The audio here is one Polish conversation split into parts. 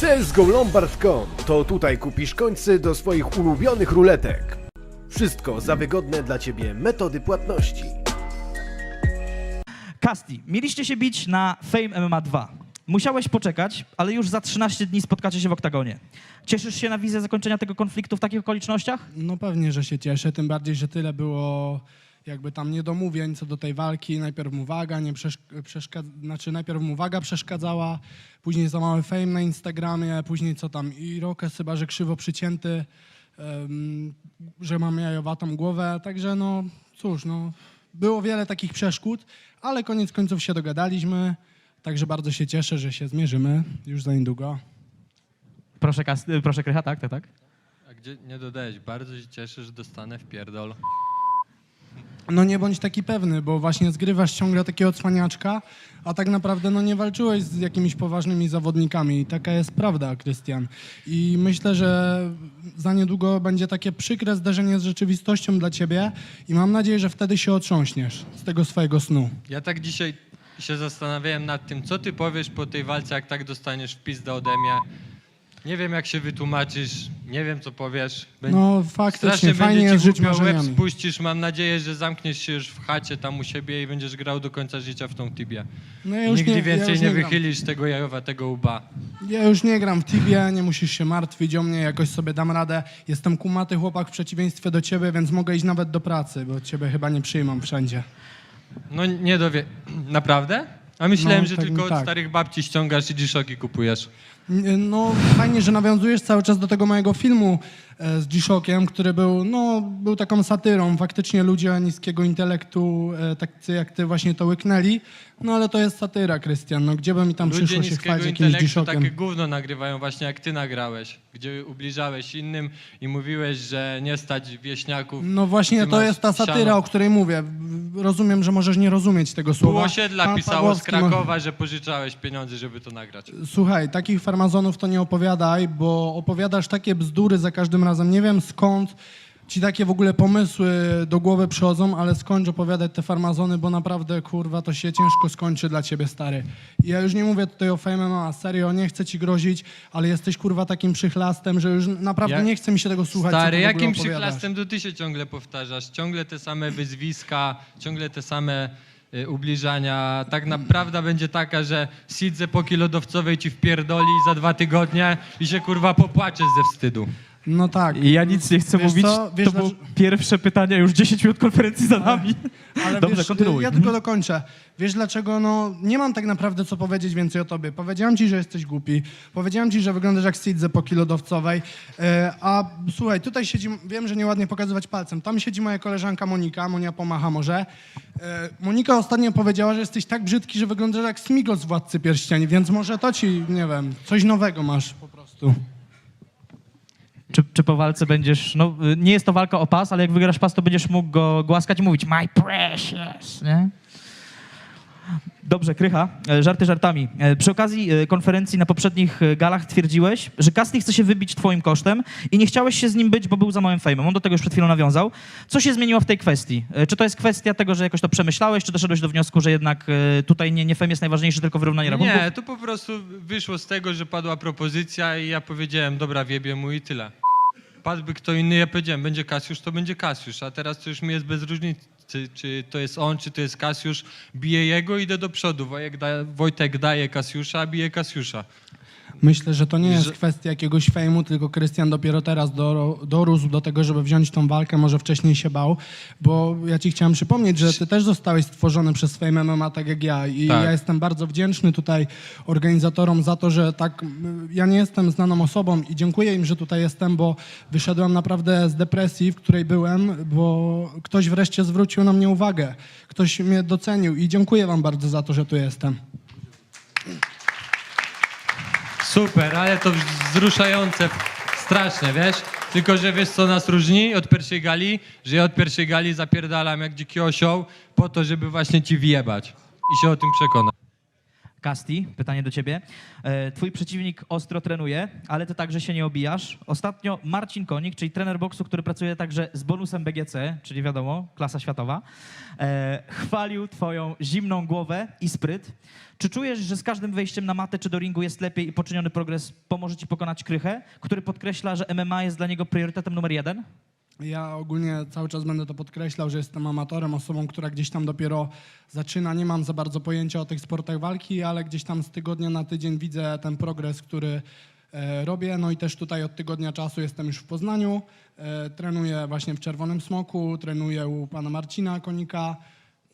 CSGO Lombard.com to tutaj kupisz końce do swoich ulubionych ruletek. Wszystko za wygodne dla Ciebie metody płatności. Kasti, mieliście się bić na Fame MMA 2. Musiałeś poczekać, ale już za 13 dni spotkacie się w oktagonie. Cieszysz się na wizję zakończenia tego konfliktu w takich okolicznościach? No pewnie, że się cieszę, tym bardziej, że tyle było jakby tam niedomówień co do tej walki. Najpierw mu waga, nie przeszk- przeszkad- znaczy najpierw mu waga przeszkadzała, później za mały fame na Instagramie, później co tam i Rokes chyba, że krzywo przycięty, em, że mam jajowatą głowę, także no cóż, no było wiele takich przeszkód, ale koniec końców się dogadaliśmy, także bardzo się cieszę, że się zmierzymy już za niedługo. Proszę, proszę Krycha, tak, tak, tak. A gdzie nie dodałeś? Bardzo się cieszę, że dostanę w pierdol. No nie bądź taki pewny, bo właśnie zgrywasz ciągle takiego cwaniaczka, a tak naprawdę no nie walczyłeś z jakimiś poważnymi zawodnikami. I taka jest prawda, Krystian. I myślę, że za niedługo będzie takie przykre zderzenie z rzeczywistością dla ciebie i mam nadzieję, że wtedy się otrząśniesz z tego swojego snu. Ja tak dzisiaj się zastanawiałem nad tym, co ty powiesz po tej walce, jak tak dostaniesz w pizdę ode mnie. Nie wiem, jak się wytłumaczysz, nie wiem, co powiesz. Bę- No faktycznie, Strasznie fajnie będzie jest ci żyć głupio łeb marzeniami. spuścisz. Mam nadzieję, że zamkniesz się już w chacie tam u siebie i będziesz grał do końca życia w tą tibię. No ja już Nigdy nie, ja więcej już nie, nie gram. wychylisz tego jajowatego łba. Ja już nie gram w Tibie, nie musisz się martwić o mnie, jakoś sobie dam radę. Jestem kumaty chłopak w przeciwieństwie do ciebie, więc mogę iść nawet do pracy, bo ciebie chyba nie przyjmą wszędzie. No nie dowie... Naprawdę? A myślałem, No, że tak- tylko od tak. starych babci ściągasz i dziszoki kupujesz. No fajnie, że nawiązujesz cały czas do tego mojego filmu e, z G-Shockiem, który był, no, był taką satyrą. Faktycznie ludzie niskiego intelektu, e, tacy jak ty właśnie to łyknęli. No ale to jest satyra, Krystian. No gdzie by mi tam Ludzie przyszło się niskiego chwalić jakimś intelektu G-Shockiem? takie gówno nagrywają właśnie jak ty nagrałeś, gdzie ubliżałeś innym i mówiłeś, że nie stać wieśniaków. No właśnie Ty to masz jest ta satyra, siano. o której mówię. Rozumiem, że możesz nie rozumieć tego słowa. Pół osiedla Pan pisało z Pawłowski Krakowa, że pożyczałeś pieniądze, żeby to nagrać. Słuchaj, takich farmazonów to nie opowiadaj, bo opowiadasz takie bzdury za każdym razem. Nie wiem skąd ci takie w ogóle pomysły do głowy przychodzą, ale skończ opowiadać te farmazony, bo naprawdę, kurwa, to się ciężko skończy dla ciebie, stary. I Ja już nie mówię tutaj o Fame MMA, serio, nie chcę ci grozić, ale jesteś, kurwa, takim przychlastem, że już naprawdę Ja- nie chce mi się tego słuchać. co Stary, ty w ogóle jakim opowiadasz. przyklastem to ty się ciągle powtarzasz? Ciągle te same wyzwiska, ciągle te same ubliżania. Tak naprawdę będzie taka, że siedzę po lodowcowej ci wpierdoli za dwa tygodnie i się kurwa popłaczesz ze wstydu. No tak. Ja nic nie chcę Wiesz mówić. co? Wiesz to było dlaczego- pierwsze pytanie, już 10 minut konferencji za nami. Ale Dobrze, wiesz, kontynuuj. Ja tylko dokończę. Wiesz dlaczego? No, nie mam tak naprawdę co powiedzieć więcej o tobie. Powiedziałam ci, że jesteś głupi. Powiedziałam ci, że wyglądasz jak Sidze po kilodowcowej. E, a słuchaj, tutaj siedzi, wiem, że nieładnie pokazywać palcem. Tam siedzi moja koleżanka Monika. Monia pomacha może. E, Monika ostatnio powiedziała, że jesteś tak brzydki, że wyglądasz jak Smigol z Władcy Pierścieni, więc może to ci, nie wiem, coś nowego masz po prostu. Czy, czy po walce będziesz, no nie jest to walka o pas, ale jak wygrasz pas, to będziesz mógł go głaskać i mówić my precious, nie? Dobrze, Krycha, e, żarty żartami. E, Przy okazji e, konferencji na poprzednich galach twierdziłeś, że Casting chce się wybić twoim kosztem i nie chciałeś się z nim być, bo był za małym fejmem. On do tego już przed chwilą nawiązał. Co się zmieniło w tej kwestii? Czy to jest kwestia tego, że jakoś to przemyślałeś, czy doszedłeś do wniosku, że jednak tutaj nie, nie jest najważniejszy, tylko wyrównanie rachunków? Nie, to po prostu wyszło z tego, że padła propozycja i ja powiedziałem, dobra, wiebie mu i tyle. Padłby kto inny, ja powiedziałem, będzie Kasiusz, to będzie Kasiusz, a teraz to już mi jest bez różnicy, czy to jest on, czy to jest Kasiusz. Biję jego, idę do przodu. Wojek da, Wojtek daje Kasiusza, bije Kasiusza. Myślę, że to nie jest Że- kwestia jakiegoś fejmu, tylko Krystian dopiero teraz do, dorósł do tego, żeby wziąć tą walkę, może wcześniej się bał, bo ja ci chciałem przypomnieć, że ty też zostałeś stworzony przez Fame MMA tak jak ja i Tak. ja jestem bardzo wdzięczny tutaj organizatorom za to, że tak, ja nie jestem znaną osobą i dziękuję im, że tutaj jestem, bo wyszedłem naprawdę z depresji, w której byłem, bo ktoś wreszcie zwrócił na mnie uwagę, ktoś mnie docenił i dziękuję wam bardzo za to, że tu jestem. Super, ale to wzruszające strasznie, wiesz? Tylko, że wiesz, co nas różni od pierwszej gali? Że ja od pierwszej gali zapierdalam jak dziki osioł po to, żeby właśnie ci wjebać i się o tym przekonać. Kasti, pytanie do ciebie. E, Twój przeciwnik ostro trenuje, ale ty także się nie obijasz. Ostatnio Marcin Konik, czyli trener boksu, który pracuje także z bonusem BGC, czyli wiadomo, klasa światowa, e, chwalił twoją zimną głowę i spryt. Czy czujesz, że z każdym wejściem na matę czy do ringu jest lepiej i poczyniony progres pomoże ci pokonać Krychę, który podkreśla, że MMA jest dla niego priorytetem numer jeden? Ja ogólnie cały czas będę to podkreślał, że jestem amatorem, osobą, która gdzieś tam dopiero zaczyna. Nie mam za bardzo pojęcia o tych sportach walki, ale gdzieś tam z tygodnia na tydzień widzę ten progres, który e, robię. No i też tutaj od tygodnia czasu jestem już w Poznaniu. E, trenuję właśnie w Czerwonym Smoku, trenuję u pana Marcina Konika.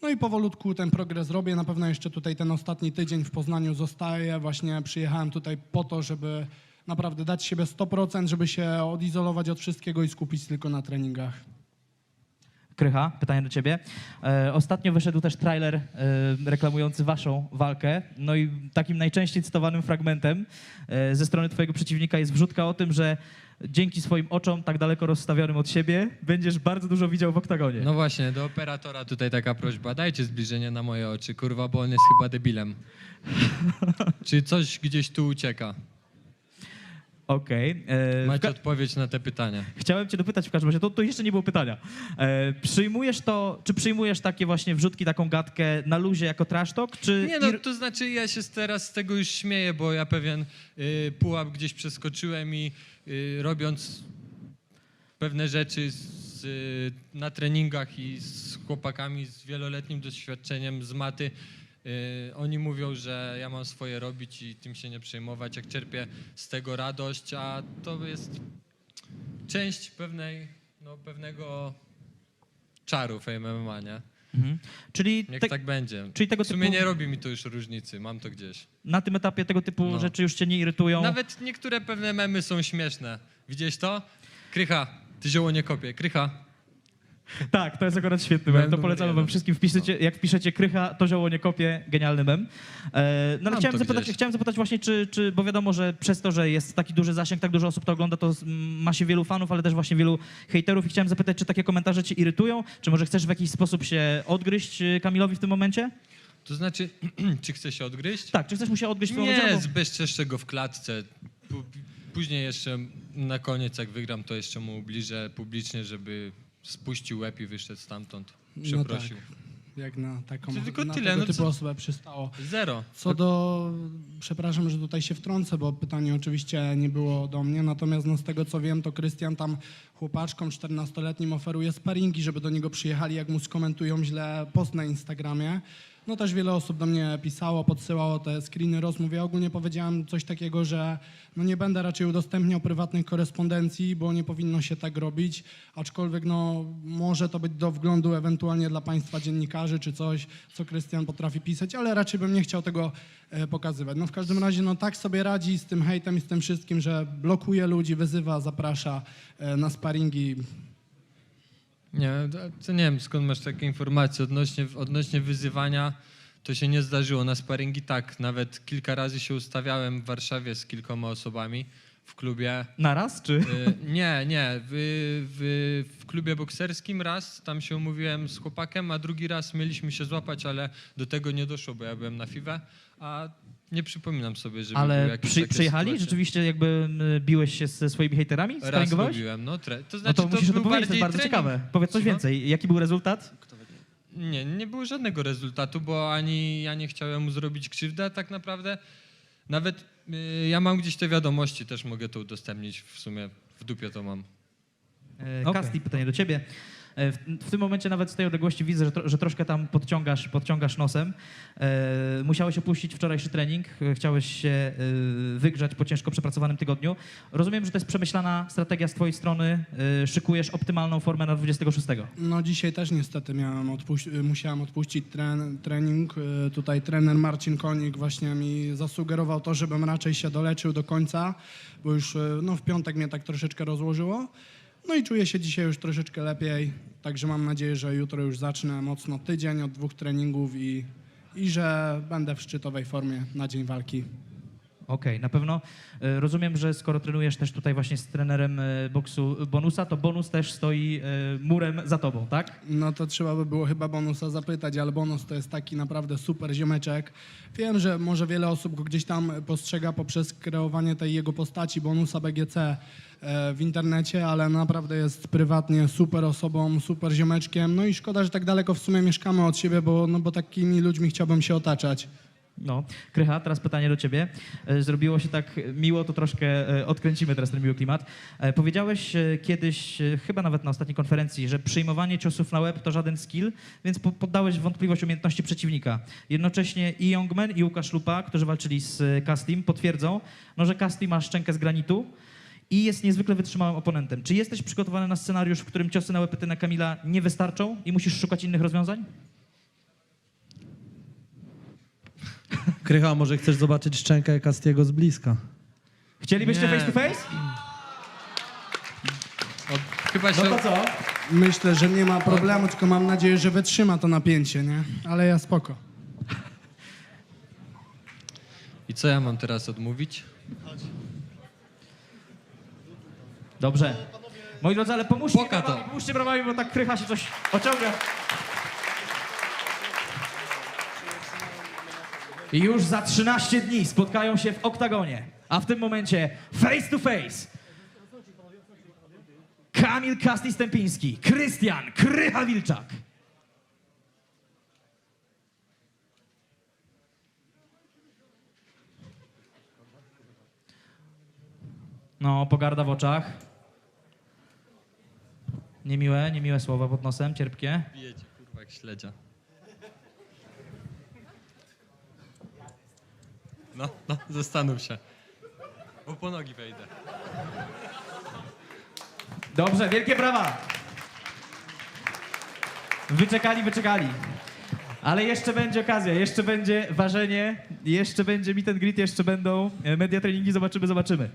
No i powolutku ten progres robię. Na pewno jeszcze tutaj ten ostatni tydzień w Poznaniu zostaje. Właśnie przyjechałem tutaj po to, żeby naprawdę dać siebie 100%, żeby się odizolować od wszystkiego i skupić tylko na treningach. Krycha, pytanie do ciebie. E, ostatnio wyszedł też trailer e, reklamujący waszą walkę. No i takim najczęściej cytowanym fragmentem e, ze strony twojego przeciwnika jest wrzutka o tym, że dzięki swoim oczom tak daleko rozstawionym od siebie będziesz bardzo dużo widział w oktagonie. No właśnie, do operatora tutaj taka prośba. Dajcie zbliżenie na moje oczy, kurwa, bo on jest chyba debilem. Czy coś gdzieś tu ucieka? Okej. e, w Macie odpowiedź na te pytania. Chciałem cię dopytać w każdym razie, to, to jeszcze nie było pytania. E, przyjmujesz to, czy przyjmujesz takie właśnie wrzutki, taką gadkę na luzie jako trash talk, czy... Nie no, to znaczy ja się teraz z tego już śmieję, bo ja pewien y, pułap gdzieś przeskoczyłem i y, robiąc pewne rzeczy z, y, na treningach i z chłopakami z wieloletnim doświadczeniem z maty, oni mówią, że ja mam swoje robić i tym się nie przejmować, jak czerpię z tego radość, a to jest część pewnej, no, pewnego czaru w MMA, nie? Mhm. Czyli Niech te, tak będzie. czyli tego w sumie typu- nie robi mi to już różnicy, mam to gdzieś. na tym etapie tego typu No. rzeczy już cię nie irytują? Nawet niektóre pewne memy są śmieszne. Widziałeś to? Krycha, ty zioło nie kopie. Krycha. Tak, to jest akurat świetny mem. To polecamy wam jeden. wszystkim. Wpiszecie, Jak wpiszecie krycha, to zioło nie kopie, genialny mem. E, no ale Mam chciałem to zapytać, gdzieś. chciałem zapytać właśnie, czy, czy, bo wiadomo, że przez to, że jest taki duży zasięg, tak dużo osób to ogląda, to ma się wielu fanów, ale też właśnie wielu hejterów i chciałem zapytać, czy takie komentarze cię irytują? Czy może chcesz w jakiś sposób się odgryźć y, Kamilowi w tym momencie? To znaczy, czy chce się odgryźć? Tak, czy chcesz mu się odgryźć w tym Nie, zbezczeszczę go w klatce. P- Później jeszcze na koniec, jak wygram, to jeszcze mu ubliżę publicznie, żeby spuścił łeb i wyszedł stamtąd. Przeprosił. Jak na taką To tylko na tyle, tego no typu co- osobę przystało. Zero. Co do, przepraszam, że tutaj się wtrącę, bo pytanie oczywiście nie było do mnie, natomiast no, z tego co wiem, to Krystian tam chłopaczkom 14-letnim oferuje sparingi, żeby do niego przyjechali, jak mu skomentują źle post na Instagramie. No też wiele osób do mnie pisało, podsyłało te screeny rozmów. Ja ogólnie powiedziałem coś takiego, że no nie będę raczej udostępniał prywatnych korespondencji, bo nie powinno się tak robić, aczkolwiek no może to być do wglądu ewentualnie dla państwa dziennikarzy czy coś, co Krystian potrafi pisać, ale raczej bym nie chciał tego e, pokazywać. No w każdym razie no tak sobie radzi z tym hejtem i z tym wszystkim, że blokuje ludzi, wyzywa, zaprasza e, na sparingi. Nie, to- nie wiem skąd masz takie informacje odnośnie, odnośnie wyzywania. To się nie zdarzyło. Na sparingi tak, nawet kilka razy się ustawiałem w Warszawie z kilkoma osobami w klubie. Na raz, czy? Y, Nie, nie. W, w, w klubie bokserskim raz tam się umówiłem z chłopakiem, a drugi raz mieliśmy się złapać, ale do tego nie doszło, bo ja byłem na FIWE, a nie przypominam sobie, żeby były Ale jakieś przy, takie przyjechali? sytuacje. Rzeczywiście jakby biłeś się ze swoimi hejterami? Raz Sparingowałeś? robiłem, no, tre- to No znaczy to musisz o był tym powiedzieć, to jest bardzo trening. ciekawe. Powiedz coś Słucham? więcej. Jaki był rezultat? Nie, nie było żadnego rezultatu, bo ani ja nie chciałem mu zrobić krzywdy, a tak naprawdę nawet y, ja mam gdzieś te wiadomości, też mogę to udostępnić w sumie, w dupie to mam. E, Okej. Kasti, pytanie do ciebie. E, W, tym momencie nawet z tej odległości widzę, że, tro, że troszkę tam podciągasz, podciągasz nosem. E, musiałeś opuścić wczorajszy trening, e, chciałeś się wygrzać po ciężko przepracowanym tygodniu. Rozumiem, że to jest przemyślana strategia z twojej strony. Szykujesz optymalną formę na 26. No dzisiaj też niestety miałem odpuś- musiałem odpuścić tren- trening. Tutaj trener Marcin Konik właśnie mi zasugerował to, żebym raczej się doleczył do końca, bo już no, w piątek mnie tak troszeczkę rozłożyło. No i czuję się dzisiaj już troszeczkę lepiej, także mam nadzieję, że jutro już zacznę mocno tydzień od dwóch treningów i, i że będę w szczytowej formie na dzień walki. Okej, na pewno e, rozumiem, że skoro trenujesz też tutaj właśnie z trenerem e, boksu Bonusa, to Bonus też stoi e, murem za tobą, tak? No to trzeba by było chyba Bonusa zapytać, ale Bonus to jest taki naprawdę super ziomeczek. Wiem, że może wiele osób go gdzieś tam postrzega poprzez kreowanie tej jego postaci Bonusa BGC w internecie, ale naprawdę jest prywatnie super osobą, super ziomeczkiem. No i szkoda, że tak daleko w sumie mieszkamy od siebie, bo, no bo takimi ludźmi chciałbym się otaczać. No, Krycha, teraz pytanie do ciebie. E, Zrobiło się tak miło, to troszkę e, odkręcimy teraz ten miły klimat. E, Powiedziałeś kiedyś, chyba nawet na ostatniej konferencji, że przyjmowanie ciosów na łeb to żaden skill, więc po- poddałeś wątpliwość umiejętności przeciwnika. Jednocześnie i Youngman, i Łukasz Lupa, którzy walczyli z Castim, potwierdzą, no, że Casti ma szczękę z granitu i jest niezwykle wytrzymałym oponentem. Czy jesteś przygotowany na scenariusz, w którym ciosy na łeb na Kamila nie wystarczą i musisz szukać innych rozwiązań? Krycha, może chcesz zobaczyć szczękę Castiego z bliska? Chcielibyście Nie. face to face? O, chyba się... No to co? Myślę, że nie ma problemu, tylko mam nadzieję, że wytrzyma to napięcie, nie? Ale ja spoko. I co ja mam teraz odmówić? Dobrze. Moi drodzy, ale pomóżcie Poka to. brawami, pomóżcie brawami, bo tak krycha się coś ociąga. Już za 13 dni spotkają się w oktagonie. A w tym momencie face to face. Kamil Kasti-Stępiński, Krystian Krycha Wilczak. No, pogarda w oczach. Niemiłe, niemiłe słowa pod nosem, cierpkie. Bijecie, kurwa, jak śledzia. No, no, zastanów się. Bo po nogi wejdę. Dobrze, wielkie brawa. Wyczekali, wyczekali. Ale jeszcze będzie okazja, jeszcze będzie ważenie, jeszcze będzie meet and greet, jeszcze będą e, media treningi, zobaczymy, zobaczymy.